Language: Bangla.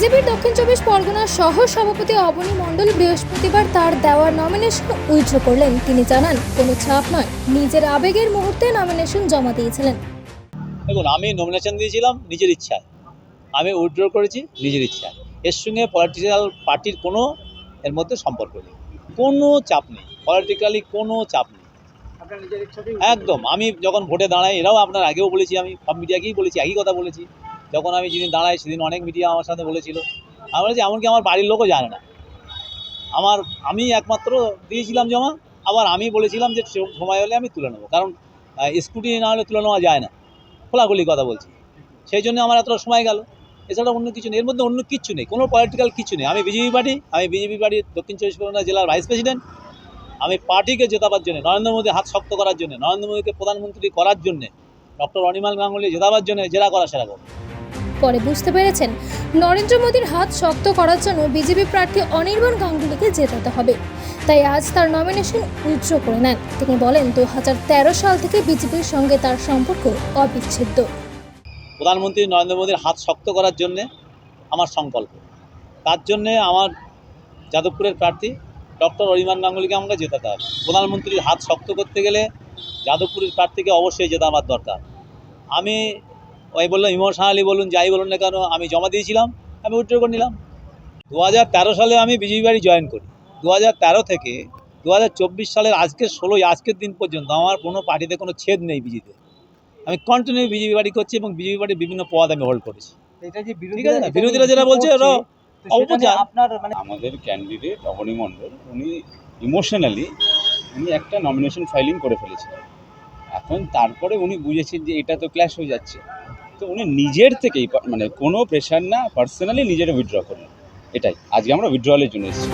দক্ষিণ চব্বিশ পরগনার সহ সভাপতি অবনী মণ্ডল বৃহস্পতিবার তার দেওয়া নমিনেশন উইথড্র করলেন। তিনি জানান কোনো চাপ নয়। নিজের আবেগের মুহূর্তে নমিনেশন জমা দিয়েছিলেন। দেখুন আমি নমিনেশন দিয়েছিলাম নিজের ইচ্ছায়। আমি উইথড্র করেছি নিজের ইচ্ছায়। এর সঙ্গে পলিটিক্যাল পার্টির কোনো এর মধ্যে সম্পর্ক নেই। কোনো চাপ নেই। পলিটিক্যালি কোনো চাপ নেই। একদম। আমি যখন ভোটে দাঁড়াই এরাও আপনার আগেও বলেছি আমি সব মিডিয়াকেই বলেছি একই কথা বলেছি। যখন আমি যেদিন দাঁড়াই সেদিন অনেক মিডিয়া আমার সাথে বলেছিল। আমি বলেছি, এমনকি আমার বাড়ির লোকও জানে না। আমার, আমি একমাত্র দিয়েছিলাম জমা, আবার আমি বলেছিলাম যে সময় হলে আমি তুলে নেব। কারণ স্কুটি না হলে তুলে নেওয়া যায় না। খোলাখুলি কথা বলছি। সেই জন্য আমার এতটা সময় গেল। এছাড়া অন্য কিছু নেই। এর মধ্যে অন্য কিচ্ছু নেই। কোনো পলিটিক্যাল কিছু নেই। আমি বিজেপি পার্টি, আমি বিজেপি পার্টির দক্ষিণ চব্বিশ পরগনা জেলার ভাইস প্রেসিডেন্ট আমি পার্টিকে জেতাবার জন্য, নরেন্দ্র মোদী হাত শক্ত করার জন্য, নরেন্দ্র মোদীকে প্রধানমন্ত্রী করার জন্য ডক্টর অনিমাল গাঙ্গুলি জেতাবার জন্য, জেরা করা সেরা করব। পরে বুঝতে পেরেছেন। নরেন্দ্র মোদীর হাত শক্ত করার জন্য বিজেপি প্রার্থী অনির্বাণ গাঙ্গুলিকে জেতাতে হবে। তাই আজ তার নমিনেশন উইথড্র করে নেন। তিনি বলেন দু হাজার তেরো সাল থেকে বিজেপির সঙ্গে তার সম্পর্ক অবিচ্ছেদ্য। প্রধানমন্ত্রী নরেন্দ্র মোদীর হাত শক্ত করার জন্যে আমার সংকল্প। তার জন্যে আমার যাদবপুরের প্রার্থী ডক্টর অরিমান গাঙ্গুলিকে আমাকে জেতাতে হবে। প্রধানমন্ত্রীর হাত শক্ত করতে গেলে যাদবপুরের প্রার্থীকে অবশ্যই জেতা আমার দরকার। আমি ওই বললাম ইমোশনালি বলুন যাই বলুন না কেন আমি জমা দিয়েছিলাম আমি উইথড্র করে নিলাম। দু হাজার তেরো সালে আমি বিজেপি বাড়ি জয়েন করি। দু হাজার তেরো থেকে দু হাজার চব্বিশ সালের আজকের ষোলোই আজকের দিন পর্যন্ত আমার কোনো পার্টিতে কোনো ছেদ নেই বিজেপিতে। আমি কন্টিনিউ বিজেপি বাড়ি করছি এবং বিজেপি বাড়ির বিভিন্ন পদ আমি হোল্ড করেছি। ঠিক আছে? না? বিরোধীরা যেটা বলছে ওরা আপনার মানে আমাদের ক্যান্ডিডেট অবনী মণ্ডল উনি ইমোশনালি উনি একটা নমিনেশন ফাইলিং করে ফেলেছিলেন। এখন তারপরে উনি বুঝেছেন যে এটা তো ক্ল্যাশ হয়ে যাচ্ছে। তো উনি নিজের থেকেই মানে কোনো প্রেশার না পার্সোনালি নিজের উইথড্র করেন এটাই। আজকে আমরা উইথড্রলের জন্য এসেছি।